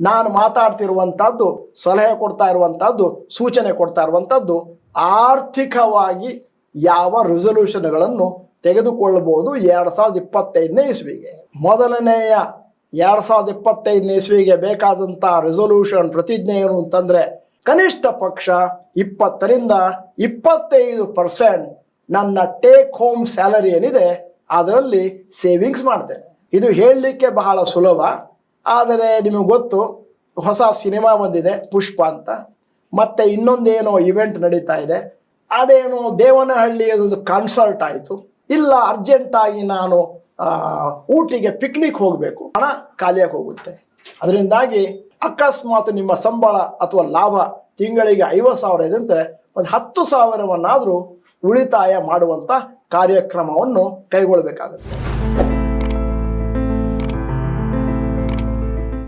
ನಾನು ಮಾತಾಡ್ತಿರುವಂಥದ್ದು ಸಲಹೆ ಕೊಡ್ತಾ ಇರುವಂಥದ್ದು ಸೂಚನೆ ಕೊಡ್ತಾ ಇರುವಂಥದ್ದು ಆರ್ಥಿಕವಾಗಿ ಯಾವ ರೆಸೊಲ್ಯೂಷನ್ಗಳನ್ನು ತೆಗೆದುಕೊಳ್ಳಬಹುದು ಎರಡು ಸಾವಿರದ ಇಪ್ಪತ್ತೈದನೇ ಇಸ್ವಿಗೆ. ಮೊದಲನೆಯ ಎರಡು ಸಾವಿರದ ಇಪ್ಪತ್ತೈದನೇ ಇಸ್ವಿಗೆ ಬೇಕಾದಂಥ ರೆಸೊಲ್ಯೂಷನ್ ಪ್ರತಿಜ್ಞೆ ಏನು ಅಂತಂದರೆ, ಕನಿಷ್ಠ ಪಕ್ಷ ಇಪ್ಪತ್ತರಿಂದ ಇಪ್ಪತ್ತೈದು ಪರ್ಸೆಂಟ್ ನನ್ನ ಟೇಕ್ ಹೋಮ್ ಸ್ಯಾಲರಿ ಏನಿದೆ, ಅದರಲ್ಲಿ ಸೇವಿಂಗ್ಸ್ ಮಾಡ್ತೇನೆ. ಇದು ಹೇಳಲಿಕ್ಕೆ ಬಹಳ ಸುಲಭ. ಆದರೆ ನಿಮಗೆ ಗೊತ್ತು, ಹೊಸ ಸಿನಿಮಾ ಬಂದಿದೆ, ಪುಷ್ಪ ಅಂತ. ಮತ್ತೆ ಇನ್ನೊಂದೇನೋ ಇವೆಂಟ್ ನಡೀತಾ ಇದೆ. ಅದೇನೋ ದೇವನಹಳ್ಳಿಯದೊಂದು ಕನ್ಸಲ್ಟ್ ಆಯಿತು. ಇಲ್ಲ ಅರ್ಜೆಂಟಾಗಿ ನಾನು ಊಟಿಗೆ ಪಿಕ್ನಿಕ್ ಹೋಗಬೇಕು. ಹಣ ಖಾಲಿಯಾಗಿ ಹೋಗುತ್ತೆ. ಅದರಿಂದಾಗಿ ಅಕಸ್ಮಾತ್ ನಿಮ್ಮ ಸಂಬಳ ಅಥವಾ ಲಾಭ ತಿಂಗಳಿಗೆ ಐವತ್ತು ಸಾವಿರ ಇದೆ ಅಂದರೆ ಒಂದು ಹತ್ತು ಸಾವಿರವನ್ನಾದರೂ ಉಳಿತಾಯ ಮಾಡುವಂಥ ಕಾರ್ಯಕ್ರಮವನ್ನು ಕೈಗೊಳ್ಳಬೇಕಾಗುತ್ತೆ